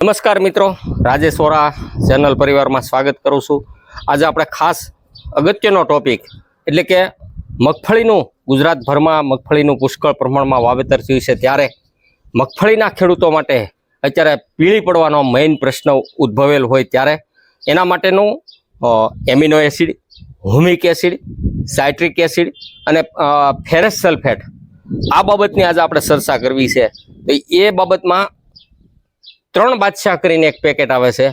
નમસ્કાર મિત્રો, રાજેશ વોરા ચેનલ પરિવારમાં સ્વાગત કરું છું. આજે આપણે ખાસ અગત્યનો ટોપિક એટલે કે મગફળીનું, ગુજરાતભરમાં મગફળીનું પુષ્કળ પ્રમાણમાં વાવેતર થયું છે ત્યારે મગફળીના ખેડૂતો માટે અત્યારે પીળી પડવાનો મેઇન પ્રશ્ન ઉદ્ભવેલ હોય ત્યારે એના માટેનું amino acid humic acid citric acid અને ફેરસ સલ્ફેટ આ બાબતની આજે આપણે ચર્ચા કરવી છે. તો એ બાબતમાં ત્રણ બાદશાહ કરીને એક પેકેટ આવે છે.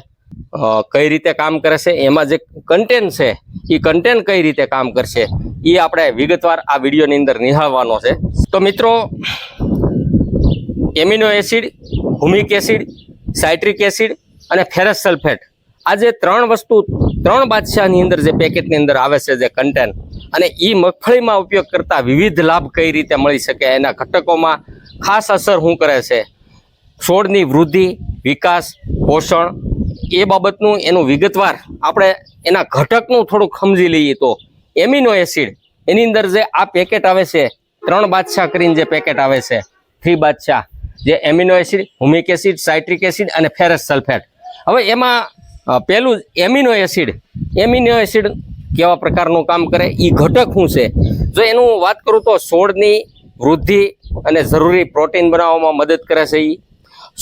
કઈ રીતે કામ કરે છે? એમાં જે કન્ટેન્ટ છે, એ કન્ટેન્ટ કઈ રીતે કામ કરશે? એ આપણે વિગતવાર આ વિડીયોની અંદર નિહાળવાનો છે. તો મિત્રો amino acid humic acid citric acid અને ફેરસ સલ્ફેટ આ જે ત્રણ વસ્તુ, ત્રણ બાદશાહની અંદર જે પેકેટની અંદર આવે છે જે કન્ટેન્ટ અને એ મગફળીમાં ઉપયોગ કરતા વિવિધ લાભ કઈ રીતે મળી શકે, એના ઘટકોમાં ખાસ અસર શું કરે છે? છોડની વૃદ્ધિ, વિકાસ, પોષણ, એ બાબતનું એનું વિગતવાર આપણે એના ઘટકનું થોડુંક સમજી લઈએ તો એમિનો એસિડ, એની અંદર જે આ પેકેટ આવે છે, ત્રણ બાદશાહ કરીને જે પેકેટ આવે છે, થ્રી બાદશાહ, જે amino acid, humic acid, citric acid અને ફેરસ સલ્ફેટ. હવે એમાં પહેલું એમિનો એસિડ એમિનો એસિડ કેવા પ્રકારનું કામ કરે એ ઘટક શું છે? જો એનું વાત કરું તો છોડની વૃદ્ધિ અને જરૂરી પ્રોટીન બનાવવામાં મદદ કરે છે એ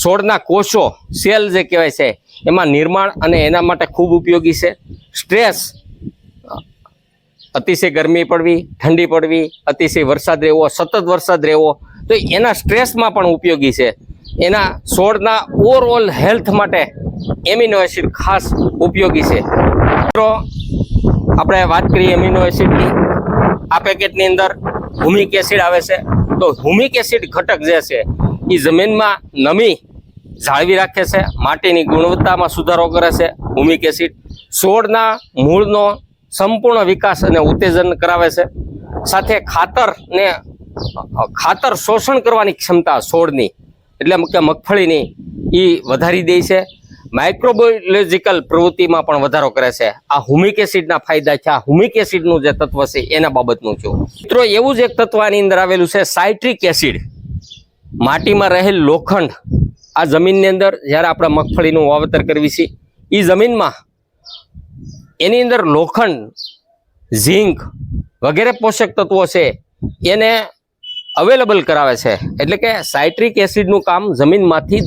છોડના કોષો સેલ જે કહેવાય છે, એમાં નિર્માણ અને એના માટે ખૂબ ઉપયોગી છે. સ્ટ્રેસ, અતિશય ગરમી પડવી, ઠંડી પડવી, અતિશય વરસાદ રહેવો, સતત વરસાદ રહેવો, તો એના સ્ટ્રેસમાં પણ ઉપયોગી છે. એના છોડના ઓવરઓલ હેલ્થ માટે એમિનો એસિડ ખાસ ઉપયોગી છે. મિત્રો, આપણે વાત કરીએ એમિનો એસિડની આ પેકેટની અંદર હુમિક એસિડ આવે છે. તો હુમિક એસિડ ઘટક જે છે એ જમીનમાં નમી જાળવી રાખે છે, માટીની ગુણવત્તામાં સુધારો કરે છે હુમિક એસિડ છોડના મૂળનો સંપૂર્ણ વિકાસ અને ઉત્તેજન કરાવે છે. સાથે ખાતરને, ખાતર શોષણ કરવાની ક્ષમતા છોડની એટલે કે મગફળીની એ વધારી દે છે. માઇક્રોબોલોજીકલ પ્રવૃત્તિમાં પણ વધારો કરે છે. આ હુમિક એસિડના ફાયદા છે. આ હુમિક એસિડનું જે તત્વ છે, એના બાબતનું છું. મિત્રો, એવું જ એક તત્વ આની અંદર આવેલું છે, સાઇટ્રિક એસિડ. માટીમાં રહેલ લોખંડ આ જમીનની અંદર જ્યારે આપણે મગફળીનું વાવેતર કરવી છે એ જમીનમાં એની અંદર લોખંડ, ઝીંક વગેરે પોષક તત્વો છે, એને અવેલેબલ કરાવે છે. એટલે કે સાઇટ્રિક એસિડનું કામ જમીનમાંથી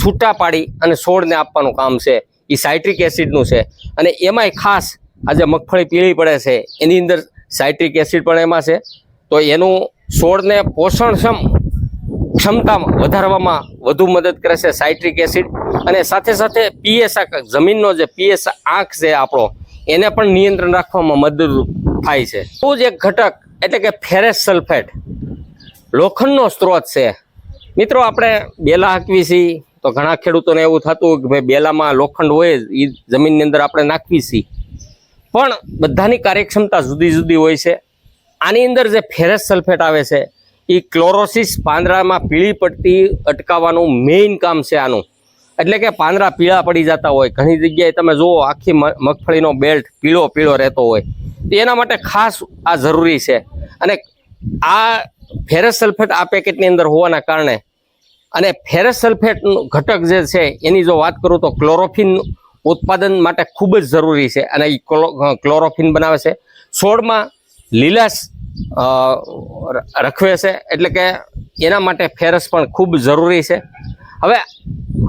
છૂટા પાડી અને છોડને આપવાનું કામ છે. એ સાઇટ્રિક એસિડનું છે. અને એમાંય ખાસ આજે મગફળી પીળી પડે છે, એની અંદર સાઇટ્રિક એસિડ પણ એમાં છે. તો એનું છોડને પોષણક્ષમ ક્ષમતા વધારવામાં વધુ મદદ કરે છે સાઇટ્રિક એસિડ. અને સાથે સાથે પીએસ જમીનનો જે પીએસ આંખ છે આપણો એને પણ નિયંત્રણ રાખવામાં મદદરૂપ થાય છે. તો જ એક ઘટક એટલે કે ફેરેસ સલ્ફેટ. લોખંડનો સ્ત્રોત છે. મિત્રો આપણે બેલા હાંકવી છીએ તો ઘણા ખેડૂતોને એવું થતું કે ભાઈ બેલામાં લોખંડ હોય જ, એ જમીનની અંદર આપણે નાખવી છીએ પણ બધાની કાર્યક્ષમતા જુદી જુદી હોય છે. આની અંદર જે ફેરેસ સલ્ફેટ આવે છે એ ક્લોરોસિસ પાંદડામાં પીળી પડતી અટકાવવાનું મેઇન કામ છે આનું. એટલે કે પાંદડા પીળા પડી જતા હોય. ઘણી જગ્યાએ તમે જુઓ, આખી મગફળીનો બેલ્ટ પીળો પીળો રહેતો હોય. તો એના માટે ખાસ આ જરૂરી છે. અને આ ફેરસ સલ્ફેટ આ પેકેટની અંદર હોવાના કારણે અને ફેરસ સલ્ફેટ ઘટક જે છે, એની જો વાત કરું તો ક્લોરોફિન ઉત્પાદન માટે ખૂબ જ જરૂરી છે. અને એ ક્લોરોફિન બનાવે છે. છોડમાં લીલાશ રખવે છે. એટલે કે એના માટે ફેરસ પણ ખૂબ જરૂરી છે. હવે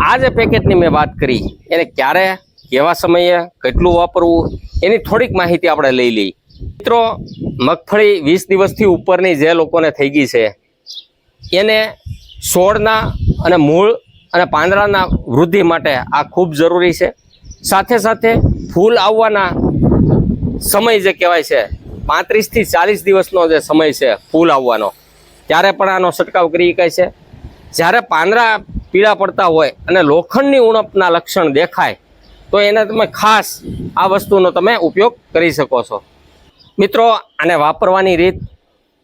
આ જે પેકેટની મેં વાત કરી, એને ક્યારે, કેવા સમયે, કેટલું વાપરવું, એની થોડીક માહિતી આપણે લઈ લઈએ. મિત્રો, મગફળી વીસ દિવસથી ઉપરની જે લોકોને થઈ ગઈ છે, એને છોડના અને મૂળ અને પાંદડાના વૃદ્ધિ માટે આ ખૂબ જરૂરી છે. સાથે સાથે ફૂલ આવવાના સમય જે કહેવાય છે પાંત્રીસથી ચાલીસ દિવસનો જે સમય છે ફૂલ આવવાનો. ત્યારે પણ આનો છંટકાવ કરી શકાય છે. જ્યારે પાંદડા પીળા પડતા હોય અને લોખંડની ઉણપના લક્ષણ દેખાય, તો એને તમે ખાસ આ વસ્તુનો તમે ઉપયોગ કરી શકો છો. મિત્રો, આને વાપરવાની રીત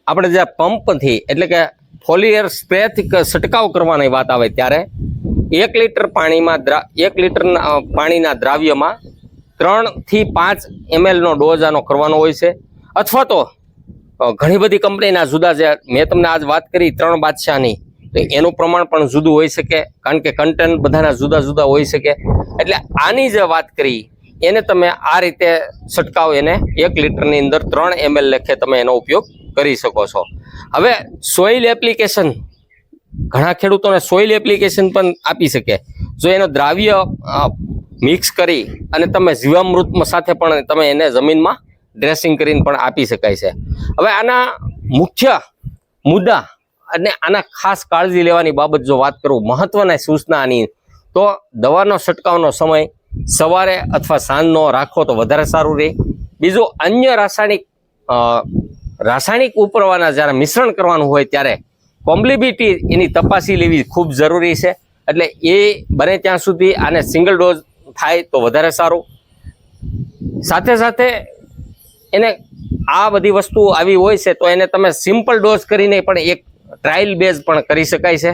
આપણે જે પંપથી એટલે કે ફોલિયર સ્પ્રેથી છંટકાવ કરવાની વાત આવે ત્યારે એક લીટર પાણીમાં એક લીટરના પાણીના દ્રાવ્યમાં ત્રણથી પાંચ એમએલનો ડોઝ આનો કરવાનો હોય છે. અથવા તો ઘણી બધી કંપનીના જુદા જે મેં તમને આજ વાત કરી ત્રણ બાદશાહની, તો એનું પ્રમાણ પણ જુદું હોઈ શકે, કારણ કે કન્ટેન્ટ બધાના જુદા જુદા હોઈ શકે. એટલે આની જે વાત કરી, એને તમે આ રીતે છંટકાવ, એને એક લીટરની અંદર ત્રણ એમએલ લેખે તમે એનો ઉપયોગ કરી શકો છો. હવે સોઇલ એપ્લિકેશન, ઘણા ખેડૂતોને સોઇલ એપ્લિકેશન પણ આપી શકે. જો એનો દ્રાવ્ય મિક્સ કરી અને તમે જીવામૃત સાથે પણ તમે એને જમીનમાં ડ્રેસિંગ કરીને પણ આપી શકાય છે. હવે આના મુખ્ય મુદ્દા અને આના ખાસ કાળજી લેવાની બાબત જો વાત કરું મહત્વના સૂચના આની, તો દવાનો છંટકાવનો સમય સવારે અથવા સાંજનો રાખો તો વધારે સારું રહે. બીજું, અન્ય રાસાયણિક રાસાયણિક ઉપરવાના જ્યારે મિશ્રણ કરવાનું હોય ત્યારે કોમ્પ્લિબિટી એની તપાસી લેવી ખૂબ જરૂરી છે. એટલે એ બને ત્યાં સુધી આને સિંગલ ડોઝ થાય તો વધારે સારું. સાથે સાથે એને આ બધી વસ્તુ આવી હોય છે, તો એને તમે સિમ્પલ ડોઝ કરીને પણ એક ટ્રાયલ બેઝ પણ કરી શકાય છે.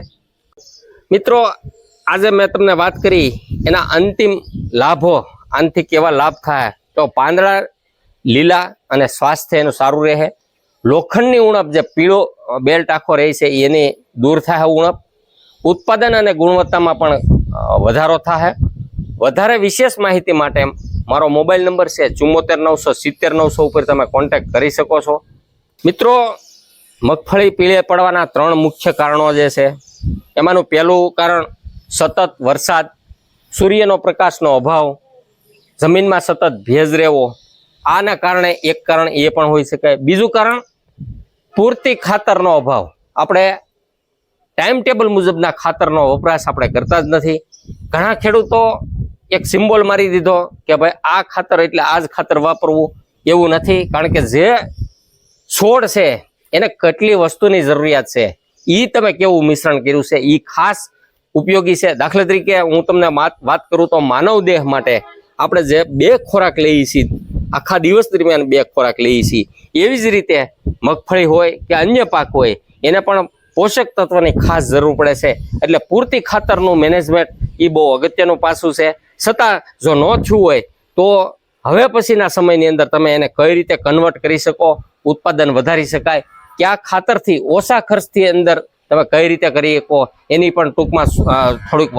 મિત્રો, આજે મેં તમને વાત કરી એના અંતિમ લાભો, આનાથી કેવા લાભ થાય, તો પાંદડા લીલા અને સ્વાસ્થ્ય એનું સારું રહે. લોખંડની ઉણપ જે પીળો બેલ્ટ આખો રહે છે એની દૂર થાય ઉણપ. ઉત્પાદન અને ગુણવત્તામાં પણ વધારો થાય. વધારે વિશેષ માહિતી માટે મારો મોબાઈલ નંબર છે ચુમ્મોતેર નવસો સિત્તેર નવસો ઉપર તમે કોન્ટેક્ટ કરી શકો છો. મિત્રો, મગફળી પીળે પડવાના ત્રણ મુખ્ય કારણો જે છે, એમાંનું પહેલું કારણ સતત વરસાદ, સૂર્યનો પ્રકાશનો અભાવ, જમીનમાં સતત ભેજ રહેવો, આના કારણે એક કારણ એ પણ હોઈ શકે બીજું કારણ, પૂરતી ખાતરનો અભાવ. આપણે ટાઈમ ટેબલ મુજબના ખાતરનો વપરાશ આપણે કરતા જ નથી. ઘણા ખેડૂતો એક સિમ્બોલ મારી દીધો કે ભાઈ આ ખાતર એટલે આ જ ખાતર વાપરવું. એવું નથી, કારણ કે જે છોડ છે, એને કેટલી વસ્તુની જરૂરિયાત છે. એ તમે કેવું મિશ્રણ કર્યું છે? એ ખાસ ઉપયોગી છે. દાખલા તરીકે હું તમને વાત કરું તો માનવ દેહ માટે આપણે જે બે ખોરાક લઈએ છીએ, આખા દિવસ દરમિયાન બે ખોરાક લઈએ છીએ. એવી જ રીતે મગફળી હોય કે અન્ય પાક હોય, એને પણ પોષક તત્વની ખાસ જરૂર પડે છે. એટલે પૂરતી ખાતરનું મેનેજમેન્ટ એ બહુ અગત્યનું પાસું છે. છતાં જો ન થયું હોય, તો હવે પછીના સમયની અંદર તમે એને કઈ રીતે કન્વર્ટ કરી શકો, ઉત્પાદન વધારી શકાય, કયા ખાતરથી, ઓછા ખર્ચથી અંદર તમે કઈ રીતે કરી શકો, એની પણ ટૂંકમાં થોડીક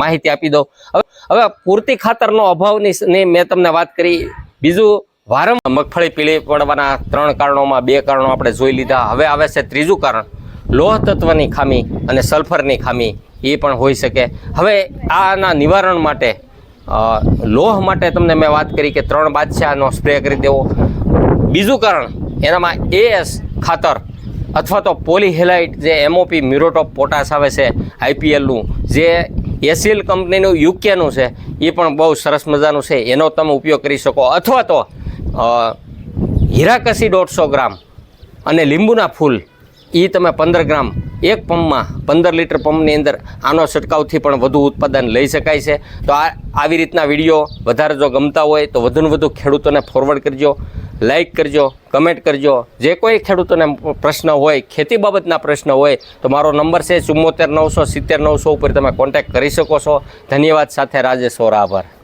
માહિતી આપી દઉં. હવે પૂરતી ખાતરનો અભાવની મેં તમને વાત કરી. બીજું, વારંવાર મગફળી પીળી પડવાના ત્રણ કારણોમાં, બે કારણો આપણે જોઈ લીધા. હવે આવે છે ત્રીજું કારણ. લોહ તત્વની ખામી અને સલ્ફરની ખામી, એ પણ હોઈ શકે. હવે આના નિવારણ માટે લોહ માટે તમને મેં વાત કરી કે ત્રણ બાદશાહનો સ્પ્રે કરી દેવો. બીજું કારણ, એનામાં એએસ ખાતર અથવા તો પોલીહેલાઇટ જે એમઓપી મ્યુરોટોપ પોટાશ આવે છે આઈપીએલનું જે એસિલ કંપનીનું યુકેનું છે, એ પણ બહુ સરસ મજાનું છે. એનો તમે ઉપયોગ કરી શકો. અથવા તો હીરાકસી દોઢસો ગ્રામ અને લીંબુના ફૂલ એ તમે પંદર ગ્રામ, એક પંપમાં પંદર લીટર પંપની અંદર આનો છંટકાવથી પણ વધુ ઉત્પાદન લઈ શકાય છે. તો આ, આવી રીતના વીડિયો વધારે જો ગમતા હોય તો વધુને વધુ ખેડૂતોને ફોરવર્ડ કરજો લાઇક કરજો કમેન્ટ કરજો. જે કોઈ ખેડૂતોને પ્રશ્ન હોય, ખેતી બાબતના પ્રશ્ન હોય, તો મારો નંબર છે ચુમ્મોતેર નવસો સિત્તેર નવસો ઉપર તમે કોન્ટેક્ટ કરી શકો છો. ધન્યવાદ સાથે રાજેશ ઓરા આભાર.